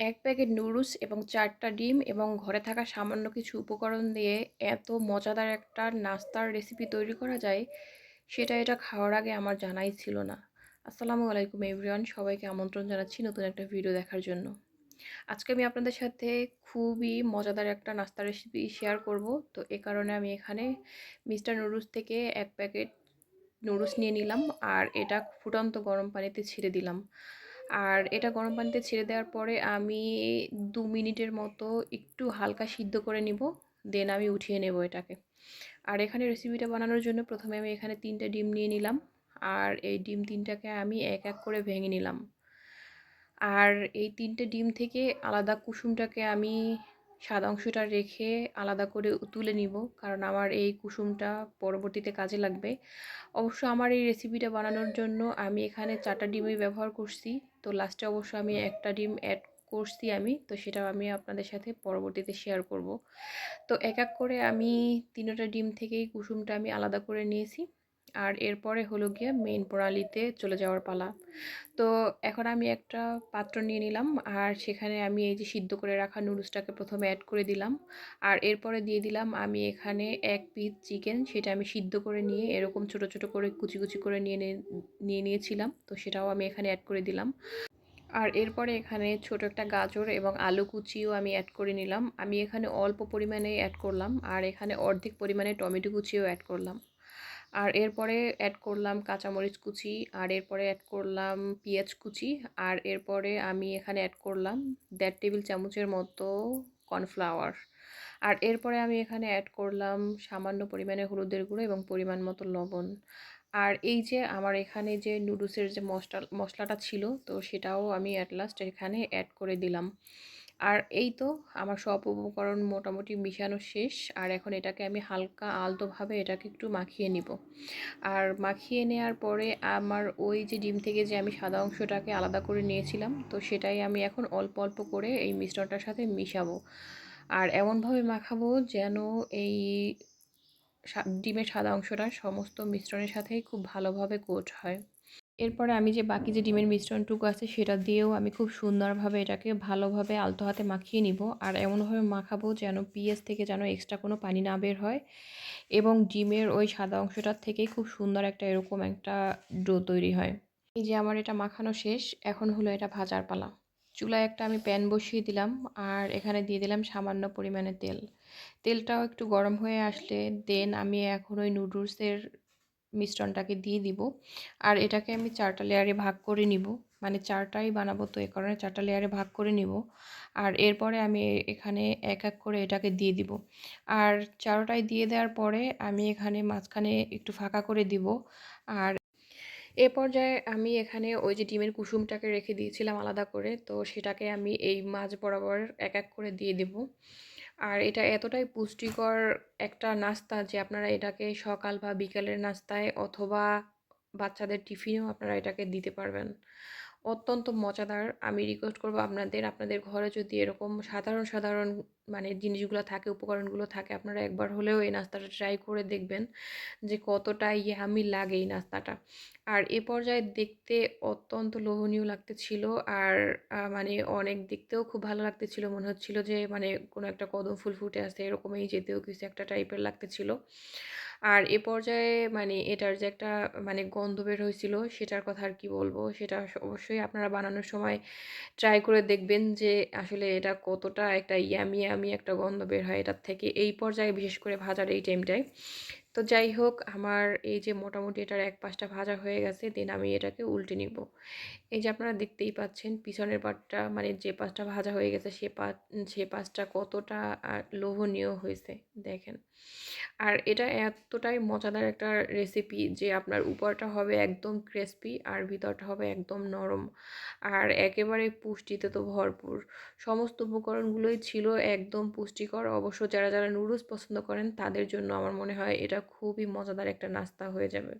এক packet noodles এবং চারটা ডিম এবং ঘরে থাকা সামান্য কিছু উপকরণ দিয়ে এত মজাদার একটা নাস্তার রেসিপি তৈরি করা যায়, সেটা এটা খাওয়ার আগে আমার জানাই ছিল না। আসসালামু আলাইকুম এভরিওয়ান সবাইকে আমন্ত্রণ জানাচ্ছি নতুন একটা ভিডিও দেখার জন্য। আজকে আমি আপনাদের সাথে খুবই মজাদার একটা নাস্তার রেসিপি শেয়ার করব। তো এ কারণে আমি এখানে মিস্টার নুডলস থেকে এক প্যাকেট নুডলস নিয়ে নিলাম আর এটা ফুটন্ত গরম পানিতে ছেড়ে দিলাম। আর এটা গরম পানিতে ছেড়ে দেওয়ার পরে আমি দু মিনিটের মতো একটু হালকা সিদ্ধ করে নিব, দেন আমি উঠিয়ে নেব এটাকে। আর এখানে রেসিপিটা বানানোর জন্য প্রথমে আমি এখানে তিনটে ডিম নিয়ে নিলাম, আর এই ডিম তিনটাকে আমি এক এক করে ভেঙে নিলাম। আর এই তিনটে ডিম থেকে আলাদা কুসুমটাকে আমি সাদা অংশটা রেখে আলাদা করে তুলে নিব। কারণ আমার এই কুসুমটা পরবর্তীতে কাজে লাগবে। অবশ্য আমার এই রেসিপিটা বানানোর জন্য আমি এখানে চারটা ডিমই ব্যবহার করছি। তো লাস্টে অবশ্য আমি একটা ডিম অ্যাড করছি আমি। তো সেটা আমি আপনাদের সাথে পরবর্তীতে শেয়ার করব। তো এক এক করে আমি তিনটা ডিম থেকেই কুসুমটা আমি আলাদা করে নিয়েছি। আর এরপরে হলো গিয়ে মেইন প্রণালীতে চলে যাওয়ার পালা। তো এখন আমি একটা পাত্র নিয়ে নিলাম আর সেখানে আমি এই যে সিদ্ধ করে রাখা নুডলসটাকে প্রথমে অ্যাড করে দিলাম। আর এরপরে দিয়ে দিলাম আমি এখানে এক পিস চিকেন সেটা আমি সিদ্ধ করে নিয়ে এরকম ছোট ছোট করে কুচি কুচি করে নিয়ে নিয়ে নিয়েছিলাম। তো সেটাও আমি এখানে অ্যাড করে দিলাম। আর এরপরে এখানে ছোট একটা গাজর এবং আলু কুচিও আমি অ্যাড করে নিলাম। আমি এখানে অল্প পরিমাণে অ্যাড করলাম আর এখানে অর্ধেক পরিমাণে টমেটো কুচিও অ্যাড করলাম। আর এরপরে অ্যাড করলাম কাঁচামরিচ কুচি, আর এরপরে অ্যাড করলাম পেঁয়াজ কুচি, আর এরপরে আমি এখানে অ্যাড করলাম দেড় টেবিল চামচের মতো কর্নফ্লাওয়ার আর এরপরে আমি এখানে অ্যাড করলাম সামান্য পরিমাণে হলুদের গুঁড়ো এবং পরিমাণ মতো লবণ। আর এই যে আমার এখানে যে নুডলসের যে মশলা, মশলাটা ছিল, তো সেটাও আমি অ্যাট লাস্ট এখানে অ্যাড করে দিলাম। আর এই তো আমার সব উপকরণ মোটামুটি মিশানো শেষ। আর এখন এটাকে আমি হালকা আলতোভাবে এটাকে একটু মাখিয়ে নিব। আর মাখিয়ে নেওয়ার পরে আমার ওই যে ডিম থেকে যে আমি সাদা অংশটাকে আলাদা করে নিয়েছিলাম, তো সেটাই আমি এখন অল্প অল্প করে এই মিশ্রণটার সাথে মিশাবো। আর এমনভাবে মাখাবো যেন এই ডিমের সাদা অংশটা সমস্ত মিশ্রণের সাথেই খুব ভালোভাবে কোট হয়। এরপরে আমি যে বাকি যে ডিমের মিশ্রণটুকু আছে সেটা দিয়েও আমি খুব সুন্দরভাবে এটাকে ভালোভাবে আলতো হাতে মাখিয়ে নিব। আর এমনভাবে মাখাবো যেন পিএস থেকে যেন এক্সট্রা কোনো পানি না বের হয় এবং ডিমের ওই সাদা অংশটার থেকেই খুব সুন্দর একটা এরকম একটা ডো তৈরি হয়। এই যে আমার এটা মাখানো শেষ, এখন হলো এটা ভাজার পালা। চুলায় একটা আমি প্যান বসিয়ে দিলাম আর এখানে দিয়ে দিলাম সামান্য পরিমাণে তেল। তেলটাও একটু গরম হয়ে আসলে দেন আমি এখন ওই নুডলসের মিশ্রণটাকে দিয়ে দিব। আর এটাকে আমি চারটা লেয়ারে ভাগ করে নিব। মানে চারটাই বানাবো তো, এ কারণে চারটা লেয়ারে ভাগ করে নিব। আর এরপরে আমি এখানে এক এক করে এটাকে দিয়ে দিব। আর চারোটাই দিয়ে দেওয়ার পরে আমি এখানে মাঝখানে একটু ফাঁকা করে দিব। আর এ পর্যায়ে আমি এখানে ওই যে ডিমের কুসুমটাকে রেখে দিয়েছিলাম আলাদা করে, তো সেটাকে আমি এই মাছ বরাবর এক এক করে দিয়ে দেব। আর এটা এতটাই পুষ্টিকর একটা নাস্তা যে আপনারা এটাকে সকাল বা বিকালের নাস্তায় অথবা বাচ্চাদের টিফিনেও আপনারা এটাকে দিতে পারবেন। অত্যন্ত মজাদার। আমি রিকোয়েস্ট করব আপনাদের আপনাদের ঘরে যদি এরকম সাধারণ সাধারণ মানে জিনিসগুলো থাকে, উপকরণগুলো থাকে, আপনারা একবার হলেও এই নাস্তাটা ট্রাই করে দেখবেন যে কতটা ইয়ামি লাগে এই নাস্তাটা। আর এ পর্যায়ে দেখতে অত্যন্ত লোভনীয় লাগতেছিল আর মানে অনেক দেখতেও খুব ভালো লাগতেছিল। মনে হচ্ছিল যে মানে কোনো একটা কদম ফুল ফুটে আসে, এরকমই যেতেও কিছু একটা টাইপের লাগতেছিল। আর এ পর্যায়ে মানে এটার যে একটা মানে গন্ধ বের হয়েছিল, সেটার কথা আর কি বলব? সেটা অবশ্যই আপনারা বানানোর সময় ট্রাই করে দেখবেন যে আসলে এটা কতটা একটা ইয়ামি ইয়ামি একটা গন্ধ বের হয় এটার থেকে। এই পর্যায়ে বিশেষ করে ভাজার এই টাইমটায় তো যাই হোক আমার এই যে মোটামুটি এটার এক পাশটা ভাজা হয়ে গেছে, দেন আমি এটাকে উল্টে নিব। এই যে আপনারা দেখতেই পাচ্ছেন, পিছনের পাটটা মানে যে পাশটা ভাজা হয়ে গেছে, সে পা সে পাশটা কতটা লোভনীয় হয়েছে, দেখেন। আর এটা এতটাই মজাদার একটা রেসিপি যে আপনার উপরটা হবে একদম ক্রিসপি আর ভিতরটা হবে একদম নরম। আর একেবারে পুষ্টিতে তো ভরপুর। সমস্ত উপকরণগুলোই ছিল একদম পুষ্টিকর। অবশ্য যারা যারা নুডলস পছন্দ করেন, তাদের জন্য আমার মনে হয় এটা খুবই মজাদার একটা নাস্তা হয়ে যাবে।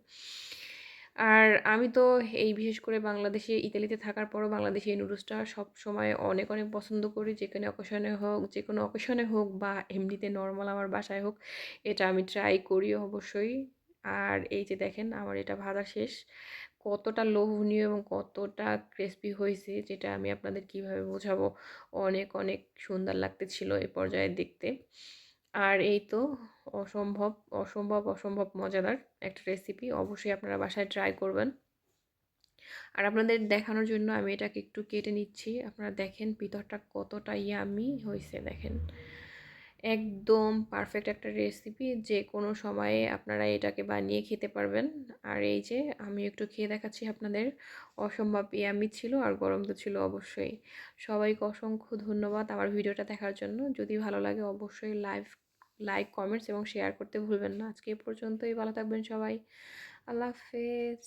আর আমি তো এই বিশেষ করে বাংলাদেশে, ইতালিতে থাকার পরও বাংলাদেশে এই নুডলসটা সব সময় অনেক অনেক পছন্দ করি। যেখানে অকেশনে হোক, যে কোনো অকেশনে হোক বা এমনিতে নর্মাল আমার বাসায় হোক, এটা আমি ট্রাই করি অবশ্যই। আর এই যে দেখেন, আমার এটা ভাজা শেষ। কতটা লোভনীয় এবং কতটা ক্রিস্পি হয়েছে, যেটা আমি আপনাদের কীভাবে বোঝাবো? অনেক অনেক সুন্দর লাগতেছিল এ পর্যায়ে দেখতে। আর এই তো অসম্ভব অসম্ভব অসম্ভব মজাদার একটা রেসিপি অবশ্যই আপনারা বাসায় ট্রাই করবেন। আর আপনাদের দেখানোর জন্য আমি এটাকে একটু কেটে নিচ্ছি। আপনারা দেখেন ভিতরটা কতটা ইয়ামি হয়েছে দেখেন। একদম পারফেক্ট একটা রেসিপি যে কোনো সময়ে আপনারা এটাকে বানিয়ে খেতে পারবেন। আর এই যে আমি একটু খেয়ে দেখাচ্ছি আপনাদের। অসম্ভব ইয়ামি ছিল আর গরম তো ছিল অবশ্যই। সবাইকে অসংখ্য ধন্যবাদ আমার ভিডিওটা দেখার জন্য। যদি ভালো লাগে অবশ্যই লাইভ লাইক কমেন্টস এবং শেয়ার করতে ভুলবেন না। আজকে এ পর্যন্তই। ভালো থাকবেন সবাই। আল্লাহ হাফেজ।